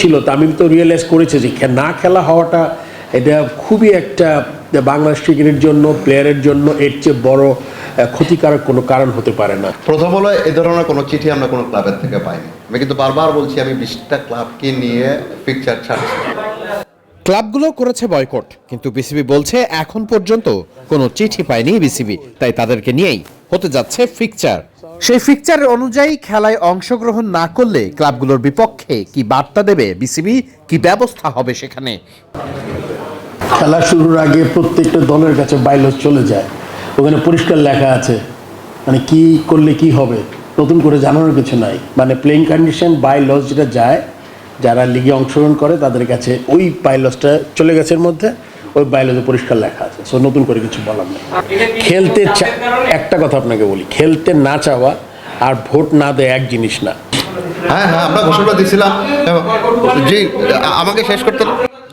ছিল তামিম তো রিয়েলাইজ করেছে যে না খেলা হওয়াটা এটা খুবই একটা বাংলাদেশ ক্রিকেটের জন্য প্লেয়ারের জন্য এর চেয়ে বড় ক্ষতিকারক কোনো কারণ হতে পারে না। প্রথম হলো এ ধরনের কোনো চিঠি আমরা কোনো ক্লাবের থেকে পাইনি। আমি কিন্তু বারবার বলছি আমি বিশটা ক্লাবকে নিয়ে পিকচার ছাড়ছি। ক্লাবগুলো করেছে বয়কট কিন্তু বিসিবি বলছে এখন পর্যন্ত কোনো চিঠি পায়নি বিসিবি তাই তাদেরকে নিয়েই হতে যাচ্ছে ফিকচার সেই ফিকচার অনুযায়ী খেলায় অংশগ্রহণ না করলে ক্লাবগুলোর বিপক্ষে কি বার্তা দেবে বিসিবি? কি ব্যবস্থা হবে সেখানে? খেলা শুরুর আগে প্রত্যেকটা দলের কাছে বাইলস চলে যায়। ওখানে পরিষ্কার লেখা আছে। মানে কি করলে কি হবে? নতুন করে জানানোর কিছু নাই। মানে প্লেইং কন্ডিশন বাই লস যেটা যায়, যারা লিগে অংশগ্রহণ করে, তাদের কাছে ওই বাইলসটা চলে গেছে এর মধ্যে। ওই বায়োলজি পরিষ্কার লেখা আছে। সো নতুন করে কিছু বলার নেই। খেলতে একটা কথা আপনাকে বলি, খেলতে না চাওয়া আর ভোট না দেয় এক জিনিস না। হ্যাঁ হ্যাঁ আমরা ঘোষণা দিয়েছিলাম। জি আমাকে শেষ করতে।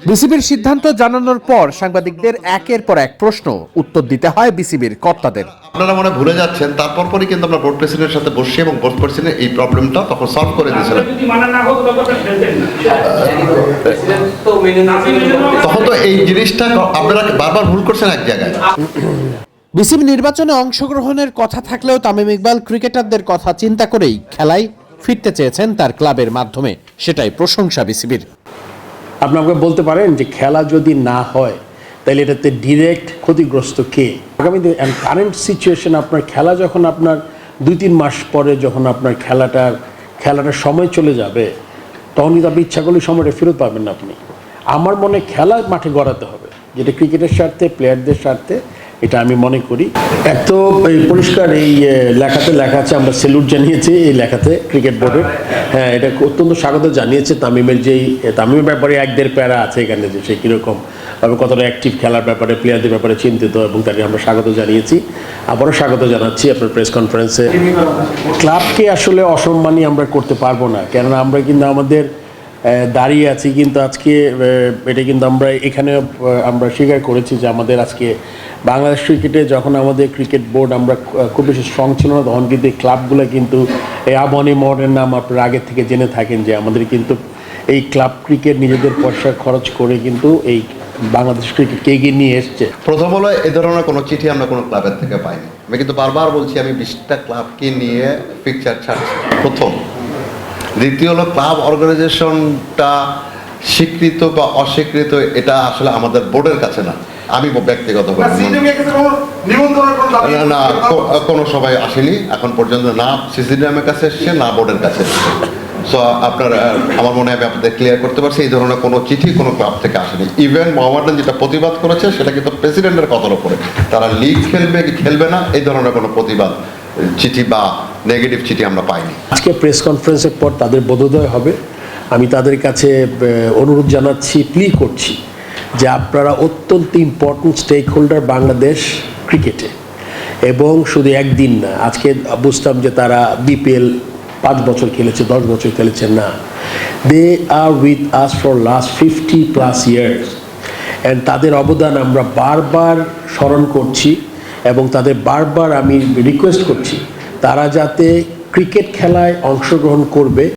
বিসিবির সিদ্ধান্ত জানানোর পর সাংবাদিকদের একের পর এক প্রশ্ন উত্তর দিতে হয় বিসিবির কর্তাদের। আপনারা মনে ভুলে যাচ্ছেন তারপর পরই কিন্তু আমরা বোর্ড প্রেসিডেন্টের সাথে বসে এবং বোর্ড প্রেসিডেন্ট এই প্রবলেমটা তখন সলভ করে দিয়েছিলেন। তখন তো এই জিনিসটা আপনারা বারবার ভুল করছেন এক জায়গায়। বিসিবি নির্বাচনে অংশগ্রহণের কথা থাকলেও তামিম ইকবাল ক্রিকেটারদের কথা চিন্তা করেই খেলায় ফিরতে চেয়েছেন তার ক্লাবের মাধ্যমে। সেটাই প্রশংসা বিসিবির। আপনি আমাকে বলতে পারেন যে খেলা যদি না হয়, তাহলে এটাতে ডিরেক্ট ক্ষতিগ্রস্ত কে? আগামী কারেন্ট সিচুয়েশন আপনার খেলা যখন আপনার দুই তিন মাস পরে যখন আপনার খেলাটার খেলাটার সময় চলে যাবে, তখন কিন্তু আপনি ইচ্ছা করলে সময়টা ফেরত পাবেন না আপনি। আমার মনে খেলা মাঠে গড়াতে হবে, যেটা ক্রিকেটের স্বার্থে প্লেয়ারদের স্বার্থে এটা আমি মনে করি। এক তো পরিষ্কার এই লেখাতে লেখা আছে, আমরা সেলুট জানিয়েছি এই লেখাতে ক্রিকেট বোর্ডের। হ্যাঁ এটা অত্যন্ত স্বাগত জানিয়েছে তামিমের যেই তামিমের ব্যাপারে এক দেড় প্যারা আছে এখানে যে সে কীরকম তবে কতটা অ্যাক্টিভ খেলার ব্যাপারে প্লেয়ারদের ব্যাপারে চিন্তিত এবং তাকে আমরা স্বাগত জানিয়েছি। আবারও স্বাগত জানাচ্ছি আপনার প্রেস কনফারেন্সে ক্লাবকে আসলে অসম্মানই আমরা করতে পারব না। কেননা আমরা কিন্তু আমাদের দাঁড়িয়ে আছি, কিন্তু আজকে এটা কিন্তু আমরা এখানে আমরা স্বীকার করেছি যে আমাদের আজকে বাংলাদেশ ক্রিকেটে যখন আমাদের ক্রিকেট বোর্ড আমরা খুব বেশি স্ট্রং ছিল না, তখন কিন্তু এই ক্লাবগুলো কিন্তু এই আবনি মডের নাম আপনারা আগে থেকে জেনে থাকেন যে আমাদের কিন্তু এই ক্লাব ক্রিকেট নিজেদের পয়সা খরচ করে কিন্তু এই বাংলাদেশ ক্রিকেটকে এগিয়ে নিয়ে এসছে। প্রথম হলো এ ধরনের কোনো চিঠি আমরা কোনো ক্লাবের থেকে পাইনি। আমি কিন্তু বারবার বলছি, আমি বিশটা ক্লাবকে নিয়ে পিকচার ছাড়ছি। প্রথম। দ্বিতীয় হলো ক্লাব অর্গানাইজেশনটা স্বীকৃত বা অস্বীকৃত এটা আসলে আমাদের বোর্ডের কাছে না। আমি ব্যক্তিগতভাবে না কোনো সবাই আসেনি। এখন পর্যন্ত না সিসিডিএমের কাছে এসছে না বোর্ডের কাছে এসছে। সো আপনার আমার মনে হয় আমি আপনাদের ক্লিয়ার করতে পারছি এই ধরনের কোনো চিঠি কোনো ক্লাব থেকে আসেনি। ইভেন মোহাম্মদান যেটা প্রতিবাদ করেছে সেটা কিন্তু প্রেসিডেন্টের কথার উপরে। তারা লিগ খেলবে কি খেলবে না এই ধরনের কোনো প্রতিবাদ চিঠি বা নেগেটিভ চিঠি আমরা পাইনি। আজকে প্রেস কনফারেন্সের পর তাদের বোধোদয় হবে। আমি তাদের কাছে অনুরোধ জানাচ্ছি প্লি করছি যে আপনারা অত্যন্ত ইম্পর্ট্যান্ট স্টেক হোল্ডার বাংলাদেশ ক্রিকেটে এবং শুধু একদিন না, আজকে বুঝতাম যে তারা বিপিএল পাঁচ বছর খেলেছে, দশ বছর খেলেছে না। They are with us for last fifty plus years and তাদের অবদান আমরা বারবার স্মরণ করছি। এবং তাদের বারবার আমি রিকোয়েস্ট করছি তারা যাতে ক্রিকেট খেলায় অংশগ্রহণ করবে।